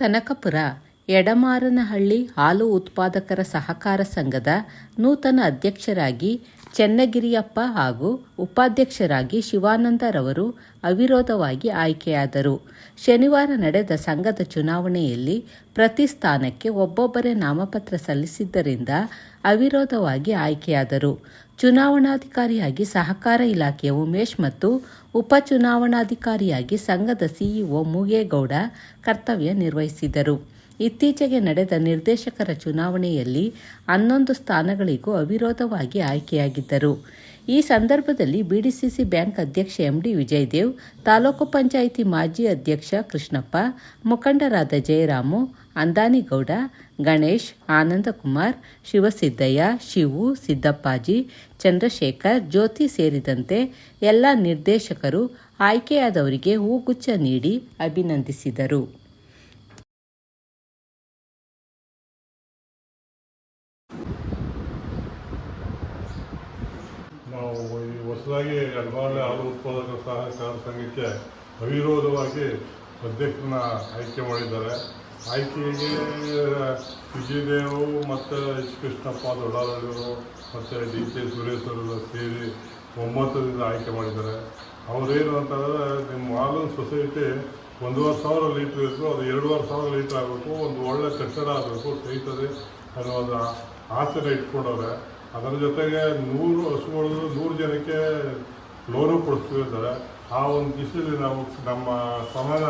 ಕನಕಪುರ ಎಡಮಾರನಹಳ್ಳಿ ಹಾಲು ಉತ್ಪಾದಕರ ಸಹಕಾರ ಸಂಘದ ನೂತನ ಅಧ್ಯಕ್ಷರಾಗಿ ಚೆನ್ನಗಿರಿಯಪ್ಪ ಹಾಗೂ ಉಪಾಧ್ಯಕ್ಷರಾಗಿ ಶಿವಾನಂದರವರು ಅವಿರೋಧವಾಗಿ ಆಯ್ಕೆಯಾದರು. ಶನಿವಾರ ನಡೆದ ಸಂಘದ ಚುನಾವಣೆಯಲ್ಲಿ ಪ್ರತಿ ಸ್ಥಾನಕ್ಕೆ ಒಬ್ಬೊಬ್ಬರೇ ನಾಮಪತ್ರ ಸಲ್ಲಿಸಿದ್ದರಿಂದ ಅವಿರೋಧವಾಗಿ ಆಯ್ಕೆಯಾದರು. ಚುನಾವಣಾಧಿಕಾರಿಯಾಗಿ ಸಹಕಾರ ಇಲಾಖೆಯ ಉಮೇಶ್ ಮತ್ತು ಉಪಚುನಾವಣಾಧಿಕಾರಿಯಾಗಿ ಸಂಘದ ಸಿಇಒ ಮುಗೇಗೌಡ ಕರ್ತವ್ಯ ನಿರ್ವಹಿಸಿದರು. ಇತ್ತೀಚೆಗೆ ನಡೆದ ನಿರ್ದೇಶಕರ ಚುನಾವಣೆಯಲ್ಲಿ ಹನ್ನೊಂದು ಸ್ಥಾನಗಳಿಗೂ ಅವಿರೋಧವಾಗಿ ಆಯ್ಕೆಯಾಗಿದ್ದರು. ಈ ಸಂದರ್ಭದಲ್ಲಿ ಬಿಡಿಸಿಸಿ ಬ್ಯಾಂಕ್ ಅಧ್ಯಕ್ಷ ಎಂಡಿ ವಿಜಯದೇವ್, ತಾಲೂಕು ಪಂಚಾಯಿತಿ ಮಾಜಿ ಅಧ್ಯಕ್ಷ ಕೃಷ್ಣಪ್ಪ, ಮುಖಂಡರಾದ ಜಯರಾಮು, ಅಂದಾನಿಗೌಡ, ಗಣೇಶ್, ಆನಂದಕುಮಾರ್, ಶಿವಸಿದ್ದಯ್ಯ, ಶಿವು, ಸಿದ್ದಪ್ಪಾಜಿ, ಚಂದ್ರಶೇಖರ್ ಜ್ಯೋತಿ ಸೇರಿದಂತೆ ಎಲ್ಲ ನಿರ್ದೇಶಕರು ಆಯ್ಕೆಯಾದವರಿಗೆ ಹೂಗುಚ್ಛ ನೀಡಿ ಅಭಿನಂದಿಸಿದರು. ನಾವು ಈ ಹೊಸದಾಗಿ ಎಡಮಾಲೆ ಹಾಲು ಉತ್ಪಾದಕರ ಸಹಕಾರ ಸಂಘಕ್ಕೆ ಅವಿರೋಧವಾಗಿ ಅಧ್ಯಕ್ಷನ ಆಯ್ಕೆ ಮಾಡಿದ್ದಾರೆ. ಆಯ್ಕೆಗೆ, ವಿಜಯದೇವು ಮತ್ತು ಎಚ್ ಕೃಷ್ಣಪ್ಪ ದೊಡ್ಡಾರಳ್ಳಿಯವರು ಮತ್ತು ಡಿ ಕೆ ಸುರೇಶ್ ಅವರೆಲ್ಲ ಸೇರಿ ಒಮ್ಮತದಿಂದ ಆಯ್ಕೆ ಮಾಡಿದ್ದಾರೆ. ಅವರೇನು ಅಂತಂದರೆ ನಿಮ್ಮ ಹಾಲು ಸೊಸೈಟಿ ಒಂದೂವರೆ ಸಾವಿರ ಲೀಟ್ರ್ ಇತ್ತು ಅದು ಎರಡೂವರೆ ಸಾವಿರ ಲೀಟ್ರ್ ಆಗಬೇಕು, ಒಂದು ಒಳ್ಳೆ ಕಟ್ಟಡ ಆಗಬೇಕು ಸಹಿತದೆ ಅನ್ನೋ ಒಂದು ಆಸೆನ ಇಟ್ಕೊಂಡವ್ರೆ. ಅದರ ಜೊತೆಗೆ ನೂರು ಹಸುಗಳು ನೂರು ಜನಕ್ಕೆ ಲೋನು ಕೊಡಿಸ್ತೀವಿ ಅಂತಾರೆ. ಆ ಒಂದು ದಿಶೆಯಲ್ಲಿ ನಾವು ನಮ್ಮ ಸಮಾನ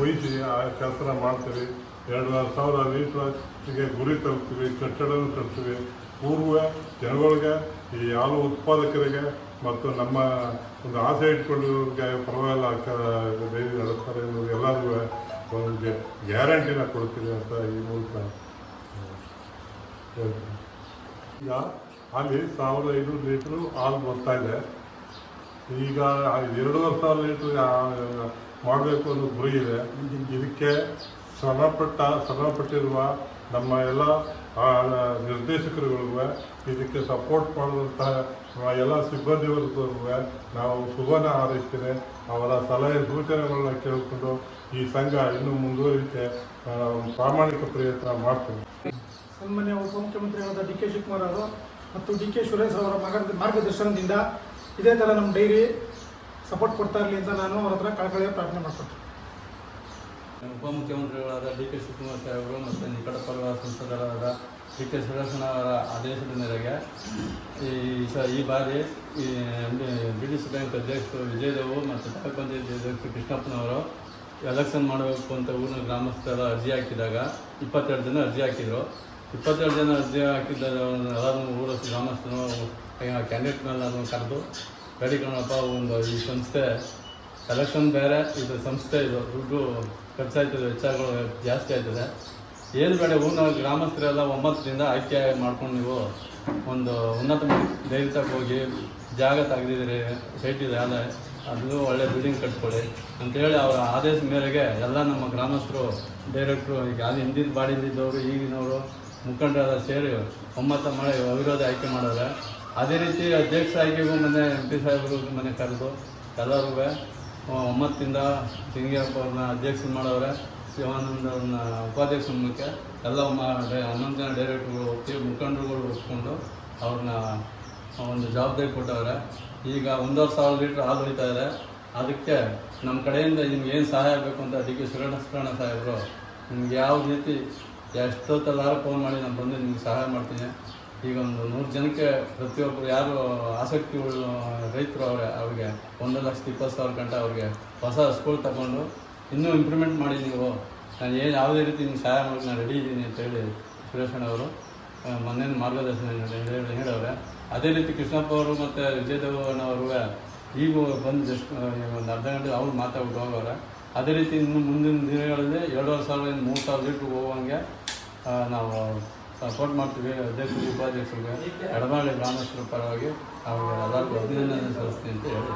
ವಹಿಸಿ ಆ ಕೆಲಸನ ಮಾಡ್ತೀವಿ. ಎರಡೂವರೆ ಸಾವಿರ ಲೀಟ್ರಿಗೆ ಗುರಿ ತಲುಪ್ತೀವಿ ಕಟ್ಟಡನೂ ತಲುಪ್ತೀವಿ. ಪೂರ್ವ ಜನಗಳಿಗೆ ಈ ಹಾಲು ಉತ್ಪಾದಕರಿಗೆ ಮತ್ತು ನಮ್ಮ ಒಂದು ಆಸೆ ಇಟ್ಕೊಂಡಿರೋರಿಗೆ ಪರವಾಗಿಲ್ಲ ಡೈರಿ ನಡೆಸ್ತಾರೆ ಎಲ್ಲರಿಗೂ ಒಂದು ಗ್ಯಾರಂಟಿನ ಕೊಡ್ತೀವಿ ಅಂತ ಈ ಮೂಲಕ ಹೇಳ್ತೀನಿ. ಈಗ ಅಲ್ಲಿ ಸಾವಿರದ ಐನೂರು ಲೀಟ್ರು ಹಾಲು ಬರ್ತಾ ಇದೆ. ಈಗ ಎರಡೂವರೆ ಸಾವಿರ ಲೀಟ್ರ್ ಮಾಡಬೇಕು ಅನ್ನೋ ಗುರಿ ಇದೆ. ಇದಕ್ಕೆ ಶ್ರಮಪಟ್ಟ, ಶ್ರಮಪಟ್ಟಿರುವ ನಮ್ಮ ಎಲ್ಲ ನಿರ್ದೇಶಕರುಗಳಿಗೂ, ಇದಕ್ಕೆ ಸಪೋರ್ಟ್ ಮಾಡುವಂತಹ ಎಲ್ಲ ಸಿಬ್ಬಂದಿ ವರ್ಗದವ್ರಿಗೂ ನಾವು ಶುಭನ ಹಾರೈಸ್ತೇನೆ. ಅವರ ಸಲಹೆ ಸೂಚನೆಗಳನ್ನ ಕೇಳಿಕೊಂಡು ಈ ಸಂಘ ಇನ್ನೂ ಮುಂದುವರಿಕೆ ಪ್ರಾಮಾಣಿಕ ಪ್ರಯತ್ನ ಮಾಡ್ತೀನಿ ಸನ್ಮಾನ್ಯ ಉಪಮುಖ್ಯಮಂತ್ರಿಗಳಾದ ಡಿ ಕೆ ಶಿವಕುಮಾರ್ ಅವರು ಮತ್ತು ಡಿ ಕೆ ಸುರೇಶ್ ಅವರ ಮಾರ್ಗ ಮಾರ್ಗದರ್ಶನದಿಂದ ಇದೇ ಥರ ನಮ್ಮ ಡೈರಿ ಸಪೋರ್ಟ್ ಕೊಡ್ತಾ ಇರಲಿ ಅಂತ ನಾನು ಅವರ ಹತ್ರ ಕಳಕಳಿಯ ಪ್ರಾರ್ಥನೆ ಮಾಡ್ಕೊತೀನಿ ಉಪಮುಖ್ಯಮಂತ್ರಿಗಳಾದ ಡಿ ಕೆ ಶಿವಕುಮಾರ್ ಸಾಹೇಬರು ಮತ್ತು ನಿಕಟಪರ ಸಂಸದರಾದ ಡಿ ಕೆ ಸುರೇಶನವರ ಆದೇಶದ ಮೇರೆಗೆ ಈ ಸ ಈ ಬಾರಿ ಈ ಬಿ ಡಿ ಸಿ ಬ್ಯಾಂಕ್ ಅಧ್ಯಕ್ಷರು ವಿಜಯದೇವು ಮತ್ತು ತಾಲೂಕು ಪಂಚಾಯತ್ ಕೃಷ್ಣಪ್ಪನವರು ಎಲೆಕ್ಷನ್ ಮಾಡಬೇಕು ಅಂತ ಊರಿನ ಗ್ರಾಮಸ್ಥರ ಅರ್ಜಿ ಹಾಕಿದಾಗ ಇಪ್ಪತ್ತೆರಡು ಜನ ಅರ್ಜಿ ಹಾಕಿದರು. ಇಪ್ಪತ್ತೆರಡು ಜನ ಅರ್ಜಿ ಹಾಕಿದ್ದ ಎಲ್ಲರೂ ಊರ ಗ್ರಾಮಸ್ಥರು ಅದನ್ನು ಕರೆದು ಬೇಡಿಕೊಂಡಪ್ಪ ಒಂದು ಈ ಸಂಸ್ಥೆ ಕಲೆಕ್ಷನ್ ಬೇರೆ, ಇದು ಸಂಸ್ಥೆ, ಇದು ದುಡ್ಡು ಖರ್ಚಾಯ್ತದೆ, ವೆಚ್ಚಗಳು ಜಾಸ್ತಿ ಆಯ್ತದೆ. ಏನು ಬೇಡ ಊರಿನ ಗ್ರಾಮಸ್ಥರೆಲ್ಲ ಒಂಬತ್ತರಿಂದ ಆಯ್ಕೆ ಮಾಡ್ಕೊಂಡು ನೀವು ಒಂದು ಉನ್ನತ ಧೈರ್ಯಕ್ಕೆ ಹೋಗಿ ಜಾಗ ತೆಗೆದಿದ್ದೀರಿ ಸೈಟ್ ಇದೆ, ಅದೇ ಅದು ಒಳ್ಳೆ ಬಿಲ್ಡಿಂಗ್ ಕಟ್ಕೊಳ್ಳಿ ಅಂತೇಳಿ ಅವರ ಆದೇಶ ಮೇರೆಗೆ ಎಲ್ಲ ನಮ್ಮ ಗ್ರಾಮಸ್ಥರು ಡೈರೆಕ್ಟ್ರು ಈಗ ಅದು ಹಿಂದಿನ ಬಾಡಿಲಿದ್ದವರು ಈಗಿನವರು ಮುಖಂಡರೆಲ್ಲ ಸೇರಿ ಒಮ್ಮತ ಮಾಡಿ ಅವಿರೋಧ ಆಯ್ಕೆ ಮಾಡಿದ್ರೆ, ಅದೇ ರೀತಿ ಅಧ್ಯಕ್ಷ ಆಯ್ಕೆಗೂ ಮೊನ್ನೆ ಎಂ ಪಿ ಸಾಹೇಬರು ಮನೆ ಕರೆದು ಎಲ್ಲರೂ ಒಮ್ಮತ್ತಿಂದ ಅವ್ರನ್ನ ಅಧ್ಯಕ್ಷ ಮಾಡವ್ರೆ ಶಿವಾನಂದ ಅವ್ರನ್ನ ಉಪಾಧ್ಯಕ್ಷ ಮೂಲಕ ಎಲ್ಲ ಹನ್ನೊಂದು ಜನ ಡೈರೆಕ್ಟ್ರುಗಳು ಒಪ್ಪಿಗೆ ಮುಖಂಡರುಗಳು ಒಪ್ಕೊಂಡು ಅವ್ರನ್ನ ಒಂದು ಜವಾಬ್ದಾರಿ ಕೊಟ್ಟವ್ರೆ. ಈಗ ಒಂದೂವರೆ ಸಾವಿರ ಲೀಟ್ರ್ ಹಾಲು ಹೋಯ್ತಾ ಇದೆ. ಅದಕ್ಕೆ ನಮ್ಮ ಕಡೆಯಿಂದ ನಿಮ್ಗೆ ಏನು ಸಹಾಯ ಆಗಬೇಕು ಅಂತ ಡಿ ಕೆ ಸುರೇಣ ಸಾಹೇಬರು, ನಿಮ್ಗೆ ಯಾವ ರೀತಿ ಎಷ್ಟೊತ್ತೆಲ್ಲಾರು ಫೋನ್ ಮಾಡಿ ನಾನು ಬಂದು ನಿಮ್ಗೆ ಸಹಾಯ ಮಾಡ್ತೀನಿ. ಈಗ ಒಂದು ನೂರು ಜನಕ್ಕೆ ಪ್ರತಿಯೊಬ್ಬರು ಯಾರು ಆಸಕ್ತಿ ರೈತರು ಅವ್ರ, ಅವ್ರಿಗೆ ಒಂದು ಲಕ್ಷದ ಇಪ್ಪತ್ತು ಸಾವಿರ ಗಂಟೆ ಅವ್ರಿಗೆ ಹೊಸ ಸ್ಕೂಲ್ ತಗೊಂಡು ಇನ್ನೂ ಇಂಪ್ರೂವ್ಮೆಂಟ್ ಮಾಡಿ ನೀವು. ನಾನು ಏನು ಯಾವುದೇ ರೀತಿ ನಿಮ್ಗೆ ಸಹಾಯ ಮಾಡೋಕೆ ನಾನು ರೆಡಿ ಇದ್ದೀನಿ ಅಂತೇಳಿ ಸುರೇಶಣ್ಣ ಅವರು ಮೊನ್ನೆ ಮಾರ್ಗದರ್ಶನ ಹೇಳಿ ಹೇಳವ್ರೆ. ಅದೇ ರೀತಿ ಕೃಷ್ಣಪ್ಪ ಅವರು ಮತ್ತು ವಿಜಯದೇವನವರು ಈಗ ಬಂದು ಜಸ್ಟ್ ಒಂದು ಅರ್ಧ ಗಂಟೆ ಅವ್ರು ಮಾತಾಡ್ಬಿಟ್ಟು ಹೋಗವ್ರೆ. ಅದೇ ರೀತಿ ಇನ್ನು ಮುಂದಿನ ದಿನಗಳಲ್ಲಿ ಎರಡೂವರೆ ಸಾವಿರದಿಂದ ಮೂರು ಸಾವಿರ ಲೀಟ್ರ್ ಹೋಗುವಂಗೆ ನಾವು ಸಪೋರ್ಟ್ ಮಾಡ್ತೀವಿ ಅಧ್ಯಕ್ಷರು ಉಪಾಧ್ಯಕ್ಷರಿಗೆ. ಎಡಮಾಳಿ ಗ್ರಾಮಸ್ಥರ ಪರವಾಗಿ ನಾವು ಎಲ್ಲರಿಗೂ ಅಭಿನಂದನೆ ಸಲ್ಲಿಸ್ತೀನಿ ಅಂತ ಹೇಳಿ